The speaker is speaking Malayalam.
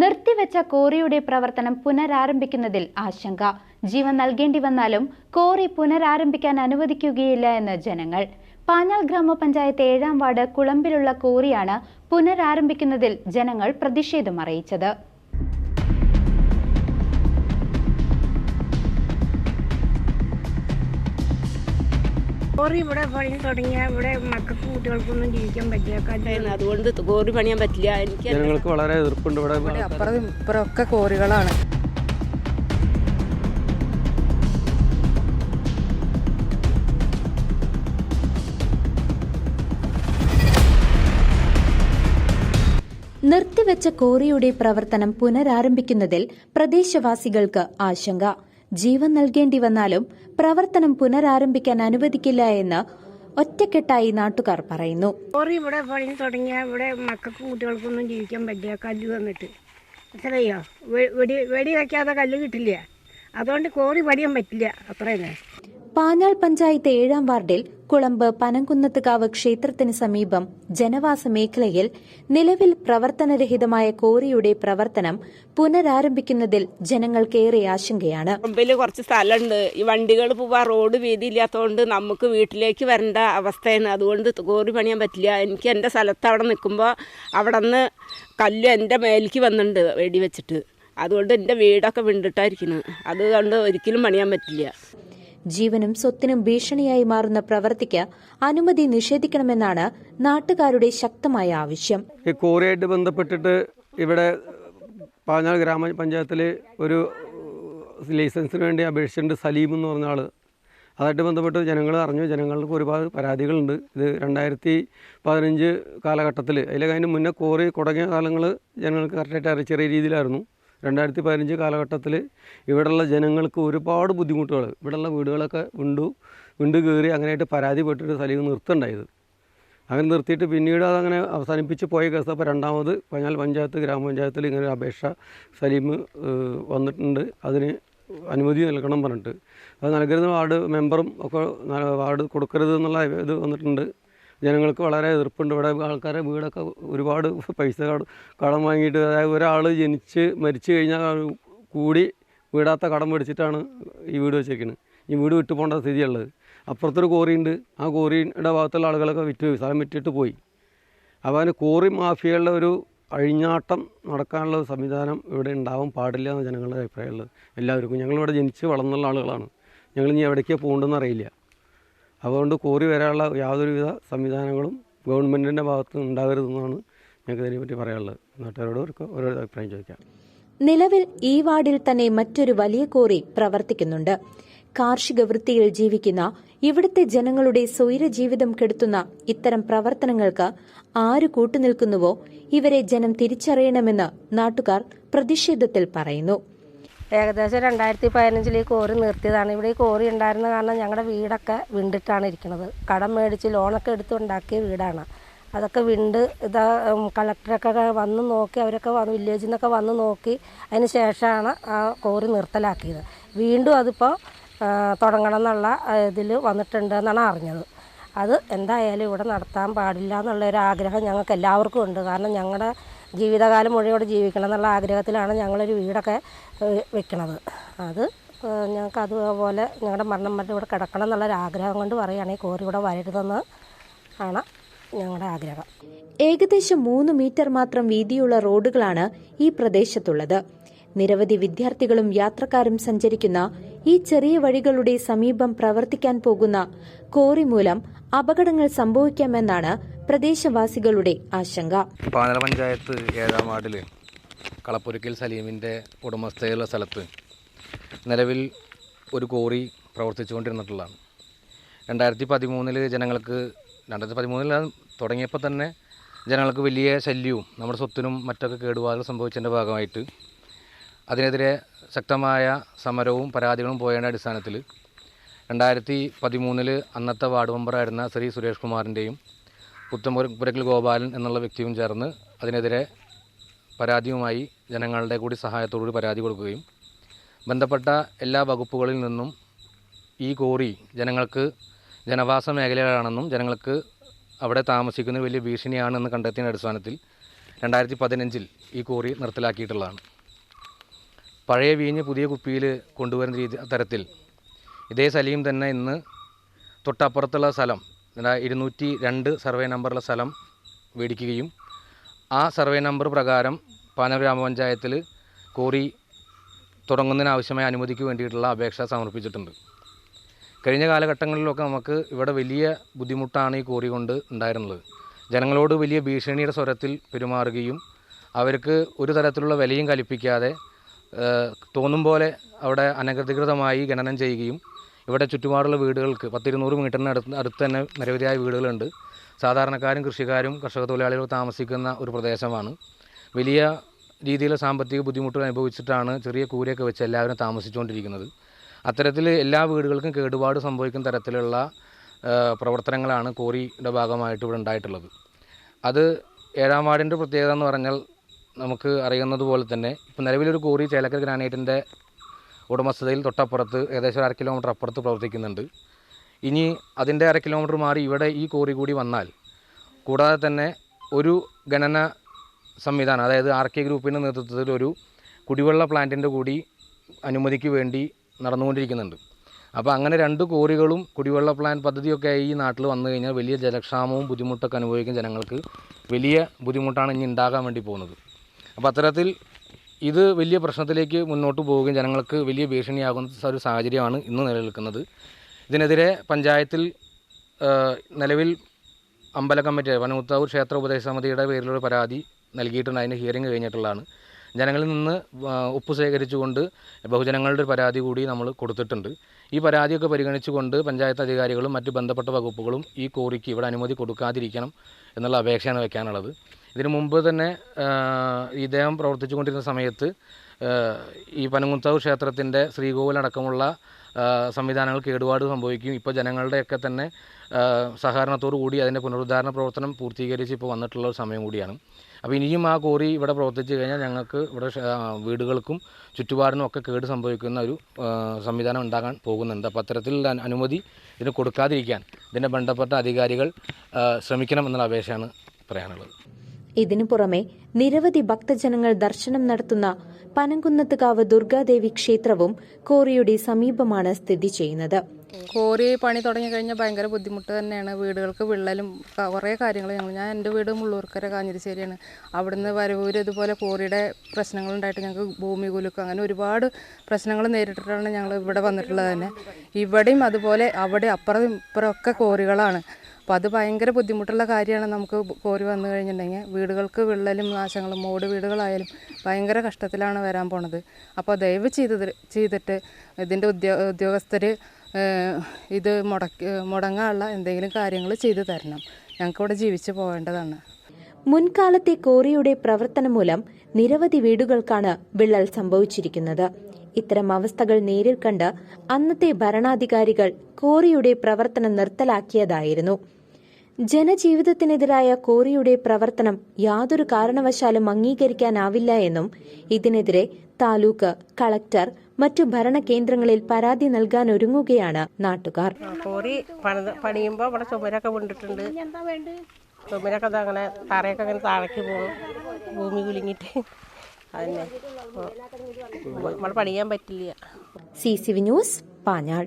നിർത്തിവെച്ച കോറിയുടെ പ്രവർത്തനം പുനരാരംഭിക്കുന്നതിൽ ആശങ്ക. ജീവൻ നൽകേണ്ടി വന്നാലും കോറി പുനരാരംഭിക്കാൻ അനുവദിക്കുകയില്ല എന്ന് ജനങ്ങൾ. പാഞ്ഞാൽ ഗ്രാമപഞ്ചായത്ത് ഏഴാം വാർഡ് കുളമ്പിലുള്ള കോറിയാണ് പുനരാരംഭിക്കുന്നതിൽ ജനങ്ങൾ പ്രതിഷേധം അറിയിച്ചത്. കോറി ഇവിടെ പണി തുടങ്ങിയ ഇവിടെ മക്കൾക്ക് കുട്ടികൾക്കൊന്നും ജീവിക്കാൻ പറ്റില്ല. അതുകൊണ്ട് കോറി പണിയാൻ പറ്റില്ല. എനിക്ക് ജനങ്ങൾക്ക് വളരെ എതിർപ്പുണ്ട് ഇവിടെ ഇവിടെ അപ്പുറം ഇപ്പുറമൊക്കെ കോറികളാണ്. നിർത്തിവെച്ച കോറിയുടെ പ്രവർത്തനം പുനരാരംഭിക്കുന്നതിൽ പ്രദേശവാസികൾക്ക് ആശങ്ക. ജീവൻ നൽകേണ്ടി വന്നാലും പ്രവർത്തനം പുനരാരംഭിക്കാൻ അനുവദിക്കില്ല എന്ന് ഒറ്റക്കെട്ടായി നാട്ടുകാർ പറയുന്നു. കോറി ഇവിടെ പണി തുടങ്ങിയ ഇവിടെ മക്കൾക്ക് കുട്ടികൾക്കൊന്നും ജീവിക്കാൻ പറ്റില്ല കല്ല് വന്നിട്ട് മനസ്സിലായോ? വെടി വെടി വയ്ക്കാതെ കല്ല് കിട്ടില്ല. അതുകൊണ്ട് കോറി പണിയാൻ പറ്റില്ല അത്ര പാഞ്ഞാൾ പഞ്ചായത്ത് ഏഴാം വാർഡിൽ കുളമ്പ് പനംകുന്നത്തുകാവ് ക്ഷേത്രത്തിന് സമീപം ജനവാസ മേഖലയിൽ നിലവിൽ പ്രവർത്തനരഹിതമായ കോറിയുടെ പ്രവർത്തനം പുനരാരംഭിക്കുന്നതിൽ ജനങ്ങൾക്കേറെ ആശങ്കയാണ്. മുമ്പിൽ കുറച്ച് സ്ഥലമുണ്ട് ഈ വണ്ടികൾ പോവാ റോഡ് വീതി ഇല്ലാത്തതുകൊണ്ട് നമുക്ക് വീട്ടിലേക്ക് വരേണ്ട അവസ്ഥയാണ്. അതുകൊണ്ട് കോറി പണിയാൻ പറ്റില്ല. എനിക്ക് എന്റെ സ്ഥലത്ത് അവിടെ നിൽക്കുമ്പോൾ അവിടെ നിന്ന് കല്ല് എന്റെ മേലേക്ക് വന്നിട്ടുണ്ട് വെടിവെച്ചിട്ട്. അതുകൊണ്ട് എന്റെ വീടൊക്കെ വിണ്ടിട്ടായിരിക്കുന്നു അതുകൊണ്ട് ഒരിക്കലും പണിയാൻ പറ്റില്ല. ജീവനും സ്വത്തിനും ഭീഷണിയായി മാറുന്ന പ്രവൃത്തിക്ക് അനുമതി നിഷേധിക്കണമെന്നാണ് നാട്ടുകാരുടെ ശക്തമായ ആവശ്യം. ഈ കോറിയായിട്ട് ബന്ധപ്പെട്ടിട്ട് ഇവിടെ പാഞ്ഞാൾ ഗ്രാമപഞ്ചായത്തിൽ ഒരു ലൈസൻസിന് വേണ്ടി അപേക്ഷിച്ചിട്ടുണ്ട് സലീം എന്ന് പറഞ്ഞ ആൾ. അതായിട്ട് ബന്ധപ്പെട്ട് ജനങ്ങൾ അറിഞ്ഞു. ജനങ്ങൾക്ക് ഒരുപാട് പരാതികളുണ്ട്. ഇത് രണ്ടായിരത്തി പതിനഞ്ച് കാലഘട്ടത്തിൽ അതിൽ അതിന് മുന്നേ കോറി തുടങ്ങിയ കാലങ്ങൾ ജനങ്ങൾക്ക് കറക്റ്റായിട്ട് ചെറിയ രീതിയിലായിരുന്നു. രണ്ടായിരത്തി പതിനഞ്ച് കാലഘട്ടത്തിൽ ഇവിടെയുള്ള ജനങ്ങൾക്ക് ഒരുപാട് ബുദ്ധിമുട്ടുകൾ ഇവിടെയുള്ള വീടുകളൊക്കെ വിണ്ടു വിണ്ടു കയറി അങ്ങനെയായിട്ട് പരാതിപ്പെട്ടിട്ട് സലീം നിർത്തുണ്ടായത് അങ്ങനെ നിർത്തിയിട്ട് പിന്നീട് അതങ്ങനെ അവസാനിപ്പിച്ച് പോയ കേസ്. അപ്പോൾ രണ്ടാമത് പഞ്ഞാൽ പഞ്ചായത്ത് ഗ്രാമപഞ്ചായത്തിൽ ഇങ്ങനെ അപേക്ഷ സലീം വന്നിട്ടുണ്ട്. അതിന് അനുമതി നൽകണം പറഞ്ഞിട്ട്. അത് നൽകരുത് വാർഡ് മെമ്പറും ഒക്കെ വാർഡ് കൊടുക്കരുത് എന്നുള്ള ഇത് വന്നിട്ടുണ്ട്. ജനങ്ങൾക്ക് വളരെ എതിർപ്പുണ്ട്. ഇവിടെ ആൾക്കാരെ വീടൊക്കെ ഒരുപാട് പൈസ കട- വാങ്ങിയിട്ട് അതായത് ഒരാൾ ജനിച്ച് മരിച്ചു കഴിഞ്ഞാൽ കൂടി വീടാത്ത കടം മേടിച്ചിട്ടാണ് ഈ വീട് വെച്ചേക്കുന്നത് ഈ വീട് വിട്ടു പോകേണ്ട സ്ഥിതിയുള്ളത്. അപ്പുറത്തൊരു കോറിയുണ്ട്. ആ കോറിയുടെ ഭാഗത്തുള്ള ആളുകളൊക്കെ വിറ്റ് സ്ഥലം വിറ്റിട്ട് പോയി. അപ്പോൾ അതിന് കോറി മാഫിയകളുടെ ഒരു അഴിഞ്ഞാട്ടം നടക്കാനുള്ള സംവിധാനം ഇവിടെ ഉണ്ടാവാൻ പാടില്ല എന്ന് ജനങ്ങളുടെ അഭിപ്രായമുള്ളത്. എല്ലാവർക്കും. ഞങ്ങളിവിടെ ജനിച്ച് വളർന്നുള്ള ആളുകളാണ്. ഞങ്ങൾ ഇനി എവിടേക്കാണ് പോകേണ്ടതെന്ന് അറിയില്ല. അതുകൊണ്ട് കോറി വരാനുള്ള യാതൊരുവിധ സംവിധാനങ്ങളും ഗവൺമെന്റിന്റെ ഭാഗത്ത് ഉണ്ടാകരുതെന്നാണ് ഞങ്ങൾക്ക് ഇതിനെപ്പറ്റി പറയാനുള്ളത്. നാട്ടുകാരോട് ഓരോ അഭിപ്രായം ചോദിക്കാം. നിലവിൽ ഈ വാർഡിൽ തന്നെ മറ്റൊരു വലിയ കോറി പ്രവർത്തിക്കുന്നുണ്ട്. കാർഷിക വൃത്തിയിൽ ജീവിക്കുന്ന ഇവിടുത്തെ ജനങ്ങളുടെ സ്വൈര ജീവിതം കെടുത്തുന്ന ഇത്തരം പ്രവർത്തനങ്ങൾക്ക് ആര് കൂട്ടുനിൽക്കുന്നുവോ ഇവരെ ജനം തിരിച്ചറിയണമെന്ന് നാട്ടുകാർ പ്രതിഷേധത്തിൽ പറയുന്നു. ഏകദേശം രണ്ടായിരത്തി പതിനഞ്ചിൽ ഈ കോറി നിർത്തിയതാണ്. ഇവിടെ ഈ കോറി ഉണ്ടായിരുന്ന കാരണം ഞങ്ങളുടെ വീടൊക്കെ വിണ്ടിട്ടാണ് ഇരിക്കുന്നത്. കടം മേടിച്ച് ലോണൊക്കെ എടുത്ത് ഉണ്ടാക്കിയ വീടാണ്. അതൊക്കെ വിണ്ട് ഇതാ കളക്ടറൊക്കെ വന്ന് നോക്കി അവരൊക്കെ വന്ന് വില്ലേജിൽ നിന്നൊക്കെ വന്ന് നോക്കി അതിന് ശേഷമാണ് ആ കോറി നിർത്തലാക്കിയത്. വീണ്ടും അതിപ്പോൾ തുടങ്ങണം എന്നുള്ള ഇതിൽ വന്നിട്ടുണ്ട് എന്നാണ് അറിഞ്ഞത്. അത് എന്തായാലും ഇവിടെ നടത്താൻ പാടില്ല എന്നുള്ളൊരു ആഗ്രഹം ഞങ്ങൾക്ക് എല്ലാവർക്കും ഉണ്ട്. കാരണം ഞങ്ങളുടെ ജീവിതകാലം മുഴുവൻ ഇവിടെ ജീവിക്കണം എന്നുള്ള ആഗ്രഹത്തിലാണ് ഞങ്ങളൊരു വീടൊക്കെ വെക്കണത്. അത് ഞങ്ങൾക്ക് അതുപോലെ ഞങ്ങളുടെ മരണം മറ്റും ഇവിടെ കിടക്കണം എന്നുള്ളൊരു ആഗ്രഹം കൊണ്ട് പറയുകയാണെങ്കിൽ കോരി ഇവിടെ വരരുതെന്ന് ആണ് ഞങ്ങളുടെ ആഗ്രഹം. ഏകദേശം മൂന്ന് മീറ്റർ മാത്രം വീതിയുള്ള റോഡുകളാണ് ഈ പ്രദേശത്തുള്ളത്. നിരവധി വിദ്യാർത്ഥികളും യാത്രക്കാരും സഞ്ചരിക്കുന്ന ഈ ചെറിയ വഴികളുടെ സമീപം പ്രവർത്തിക്കാൻ പോകുന്ന കോറി മൂലം അപകടങ്ങൾ സംഭവിക്കാമെന്നാണ് പ്രദേശവാസികളുടെ ആശങ്ക. പാനല പഞ്ചായത്ത് ഏഴാം വാർഡിൽ കളപ്പുരക്കിൽ സലീമിന്റെ ഉടമസ്ഥതയുള്ള സ്ഥലത്ത് നിലവിൽ ഒരു കോറി പ്രവർത്തിച്ചുകൊണ്ടിരുന്നിട്ടുള്ളതാണ്. രണ്ടായിരത്തി പതിമൂന്നിൽ ജനങ്ങൾക്ക് രണ്ടായിരത്തി പതിമൂന്നിൽ തുടങ്ങിയപ്പോൾ തന്നെ ജനങ്ങൾക്ക് വലിയ ശല്യവും നമ്മുടെ സ്വത്തിനും മറ്റൊക്കെ കേടുപാടുകൾ സംഭവിച്ചതിന്റെ ഭാഗമായിട്ട് അതിനെതിരെ ശക്തമായ സമരവും പരാതികളും പോയതിന്റെ അടിസ്ഥാനത്തിൽ രണ്ടായിരത്തി പതിമൂന്നിൽ അന്നത്തെ വാർഡ് മെമ്പറായിരുന്ന ശ്രീ സുരേഷ് കുമാറിന്റെയും പുത്തമ്പുരക്കൽ ഗോപാലൻ എന്നുള്ള വ്യക്തിയും ചേർന്ന് അതിനെതിരെ പരാതിയുമായി ജനങ്ങളുടെ കൂടി സഹായത്തോടുകൂടി പരാതി കൊടുക്കുകയും ബന്ധപ്പെട്ട എല്ലാ വകുപ്പുകളിൽ നിന്നും ഈ കോറി ജനങ്ങൾക്ക് ജനവാസ മേഖലകളാണെന്നും ജനങ്ങൾക്ക് അവിടെ താമസിക്കുന്ന വലിയ ഭീഷണിയാണെന്ന് കണ്ടെത്തിയ അടിസ്ഥാനത്തിൽ രണ്ടായിരത്തി പതിനഞ്ചിൽ ഈ കോറി നിർത്തലാക്കിയിട്ടുള്ളതാണ്. പഴയ വീഞ്ഞ് പുതിയ കുപ്പിയിൽ കൊണ്ടുവരുന്ന രീതി തരത്തിൽ. ഇതേ സലീം തന്നെ ഇന്ന് തൊട്ടപ്പുറത്തുള്ള സ്ഥലം ഇരുന്നൂറ്റി രണ്ട് സർവേ നമ്പറുള്ള സ്ഥലം മേടിക്കുകയും ആ സർവേ നമ്പർ പ്രകാരം പാനൂർ ഗ്രാമപഞ്ചായത്തിൽ കോറി തുടങ്ങുന്നതിനാവശ്യമായ അനുമതിക്ക് വേണ്ടിയിട്ടുള്ള അപേക്ഷ സമർപ്പിച്ചിട്ടുണ്ട്. കഴിഞ്ഞ കാലഘട്ടങ്ങളിലൊക്കെ നമുക്ക് ഇവിടെ വലിയ ബുദ്ധിമുട്ടാണ് ഈ കോറി കൊണ്ട് ഉണ്ടായിരുന്നത്. ജനങ്ങളോട് വലിയ ഭീഷണിയുടെ സ്വരത്തിൽ പെരുമാറുകയും അവർക്ക് ഒരു തരത്തിലുള്ള വിലയും കൽപ്പിക്കാതെ തോന്നും പോലെ അവിടെ അനധികൃതമായി ഖനനം ചെയ്യുകയും ഇവിടെ ചുറ്റുപാടുള്ള വീടുകൾക്ക് പത്തിരുന്നൂറ് മീറ്ററിന് അടുത്ത് അടുത്ത് തന്നെ നിരവധിയായ വീടുകളുണ്ട്. സാധാരണക്കാരും കൃഷിക്കാരും കർഷക തൊഴിലാളികളും താമസിക്കുന്ന ഒരു പ്രദേശമാണ്. വലിയ രീതിയിലുള്ള സാമ്പത്തിക ബുദ്ധിമുട്ടുകൾ അനുഭവിച്ചിട്ടാണ് ചെറിയ കൂരയൊക്കെ വെച്ച് എല്ലാവരും താമസിച്ചുകൊണ്ടിരിക്കുന്നത്. അത്തരത്തിൽ എല്ലാ വീടുകൾക്കും കേടുപാട് സംഭവിക്കുന്ന തരത്തിലുള്ള പ്രവർത്തനങ്ങളാണ് കോറിയുടെ ഭാഗമായിട്ട് ഇവിടെ ഉണ്ടായിട്ടുള്ളത്. അത് ഏഴാം വാർഡിന്റെ പ്രത്യേകത എന്ന് പറഞ്ഞാൽ നമുക്ക് അറിയുന്നത് പോലെ തന്നെ ഇപ്പോൾ നിലവിലൊരു കോറി ചേലക്കര ഗ്രാനൈറ്റിന്റെ ഉടമസ്ഥതയിൽ തൊട്ടപ്പുറത്ത് ഏകദേശം ഒരു അര കിലോമീറ്റർ അപ്പുറത്ത് പ്രവർത്തിക്കുന്നുണ്ട്. ഇനി അതിന്റെ അര കിലോമീറ്റർ മാറി ഇവിടെ ഈ കോറി കൂടി വന്നാൽ കൂടാതെ തന്നെ ഒരു ഗണന സംവിധാനം അതായത് ആർ കെ ഗ്രൂപ്പിന്റെ നേതൃത്വത്തിൽ ഒരു കുടിവെള്ള പ്ലാന്റിന്റെ കൂടി അനുമതിക്ക് വേണ്ടി നടന്നുകൊണ്ടിരിക്കുന്നുണ്ട്. അപ്പോൾ അങ്ങനെ രണ്ട് കോറികളും കുടിവെള്ള പ്ലാൻ പദ്ധതിയൊക്കെ ഈ നാട്ടിൽ വന്നു കഴിഞ്ഞാൽ വലിയ ജലക്ഷാമവും ബുദ്ധിമുട്ടൊക്കെ അനുഭവിക്കുന്ന ജനങ്ങൾക്ക് വലിയ ബുദ്ധിമുട്ടാണ് ഇനി ഉണ്ടാകാൻ വേണ്ടി പോകുന്നത്. അപ്പോൾ അത്തരത്തിൽ ഇത് വലിയ പ്രശ്നത്തിലേക്ക് മുന്നോട്ട് പോവുകയും ജനങ്ങൾക്ക് വലിയ ഭീഷണിയാകുന്ന ഒരു സാഹചര്യമാണ് ഇന്ന് നിലനിൽക്കുന്നത്. ഇതിനെതിരെ പഞ്ചായത്തിൽ നിലവിൽ അമ്പല കമ്മിറ്റി വനമുത്താവൂർ ക്ഷേത്ര ഉപദേശ സമിതിയുടെ പേരിലൊരു പരാതി നൽകിയിട്ടുണ്ട്. അതിന്റെ ഹിയറിംഗ് കഴിഞ്ഞിട്ടുള്ളതാണ്. ജനങ്ങളിൽ നിന്ന് ഒപ്പ് ശേഖരിച്ചുകൊണ്ട് ബഹുജനങ്ങളുടെ ഒരു പരാതി കൂടി നമ്മൾ കൊടുത്തിട്ടുണ്ട്. ഈ പരാതിയൊക്കെ പരിഗണിച്ചുകൊണ്ട് പഞ്ചായത്ത് അധികാരികളും മറ്റ് ബന്ധപ്പെട്ട വകുപ്പുകളും ഈ കോറിക്ക് ഇവിടെ അനുമതി കൊടുക്കാതിരിക്കണം എന്നുള്ള അപേക്ഷയാണ് വെക്കാനുള്ളത്. ഇതിനു മുമ്പ് തന്നെ ഇദ്ദേഹം പ്രവർത്തിച്ചുകൊണ്ടിരുന്ന സമയത്ത് ആ, ഈ പനങ്കുത്താവ് ക്ഷേത്രത്തിന്റെ ശ്രീകോവിലടക്കമുള്ള സംവിധാനങ്ങൾ കേടുപാട് സംഭവിക്കും. ഇപ്പോൾ ജനങ്ങളുടെയൊക്കെ തന്നെ സഹകരണത്തോടു കൂടി അതിന്റെ പുനരുദ്ധാരണ പ്രവർത്തനം പൂർത്തീകരിച്ച് ഇപ്പോൾ വന്നിട്ടുള്ള ഒരു സമയം കൂടിയാണ്. അപ്പോൾ ഇനിയും ആ കോറി ഇവിടെ പ്രവർത്തിച്ച് കഴിഞ്ഞാൽ ഞങ്ങൾക്ക് ഇവിടെ വീടുകൾക്കും ചുറ്റുപാടിനും ഒക്കെ കേട് സംഭവിക്കുന്ന ഒരു സംവിധാനം ഉണ്ടാകാൻ പോകുന്നുണ്ട്. അപ്പോൾ അത്തരത്തിലുള്ള അനു- അനുമതി ഇതിന് കൊടുക്കാതിരിക്കാൻ ഇതിന്റെ ബന്ധപ്പെട്ട അധികാരികൾ ശ്രമിക്കണം എന്നുള്ള അപേക്ഷയാണ് പറയാനുള്ളത്. ഇതിനു പുറമെ നിരവധി ഭക്തജനങ്ങൾ ദർശനം നടത്തുന്ന പനംകുന്നത്തുകാവ് ദുർഗാദേവി ക്ഷേത്രവും കോറിയുടെ സമീപമാണ് സ്ഥിതി ചെയ്യുന്നത്. കോറി പണി തുടങ്ങി കഴിഞ്ഞാൽ ഭയങ്കര ബുദ്ധിമുട്ട് തന്നെയാണ്. വീടുകൾക്ക് വിള്ളലും കുറേ കാര്യങ്ങൾ ഞങ്ങൾ ഞാൻ എന്റെ വീട് മുള്ളൂർക്കര കാഞ്ഞിരിശ്ശേരിയാണ്. അവിടുന്ന് വരവൂര് ഇതുപോലെ കോറിയുടെ പ്രശ്നങ്ങളുണ്ടായിട്ട് ഞങ്ങൾക്ക് ഭൂമി കുലുക്കും അങ്ങനെ ഒരുപാട് പ്രശ്നങ്ങൾ നേരിട്ടിട്ടാണ് ഞങ്ങൾ ഇവിടെ വന്നിട്ടുള്ളത് തന്നെ. ഇവിടെയും അതുപോലെ അവിടെ അപ്പുറം ഇപ്പുറമൊക്കെ കോറികളാണ്. അപ്പോൾ അത് ഭയങ്കര ബുദ്ധിമുട്ടുള്ള കാര്യമാണ് നമുക്ക് കോരി വന്നു കഴിഞ്ഞിട്ടുണ്ടെങ്കിൽ വീടുകൾക്ക് വിള്ളലും നാശങ്ങളും മോട് വീടുകളായാലും ഭയങ്കര കഷ്ടത്തിലാണ് വരാൻ പോണത്. അപ്പോൾ ദയവ് ചെയ്ത് ചെയ്തിട്ട് ഇതിന്റെ ഉദ്യോ ഉദ്യോഗസ്ഥർ ഇത് മുടക്കി മുടങ്ങാനുള്ള എന്തെങ്കിലും കാര്യങ്ങൾ ചെയ്തു തരണം. ഞങ്ങൾക്കിവിടെ ജീവിച്ചു പോകേണ്ടതാണ്. മുൻകാലത്തെ കോറിയുടെ പ്രവർത്തനം മൂലം നിരവധി വീടുകൾക്കാണ് വിള്ളൽ സംഭവിച്ചിരിക്കുന്നത്. ഇത്തരം അവസ്ഥകൾ നേരിൽ കണ്ട് അന്നത്തെ ഭരണാധികാരികൾ കോറിയുടെ പ്രവർത്തനം നിർത്തലാക്കിയതായിരുന്നു. ജനജീവിതത്തിനെതിരായ കോറിയുടെ പ്രവർത്തനം യാതൊരു കാരണവശാലും അംഗീകരിക്കാനാവില്ല എന്നും ഇതിനെതിരെ താലൂക്ക് കളക്ടർ മറ്റു ഭരണ കേന്ദ്രങ്ങളിൽ പരാതി നൽകാൻ ഒരുങ്ങുകയാണ് നാട്ടുകാർ. കോറി പണിയുമ്പോ പണിയുമ്പോൾ ഇവിടെ ചുമരൊക്കെ വീണ്ടിട്ടുണ്ട്. ചുമരൊക്കെ അങ്ങനെ തറയൊക്കെ അങ്ങനെ താഴേക്ക് പോകും. ഭൂമി കുലുങ്ങിയിട്ട്. അതന്നെ. നമ്മൾ പണിയാൻ പറ്റില്ല. C C V news Panjal.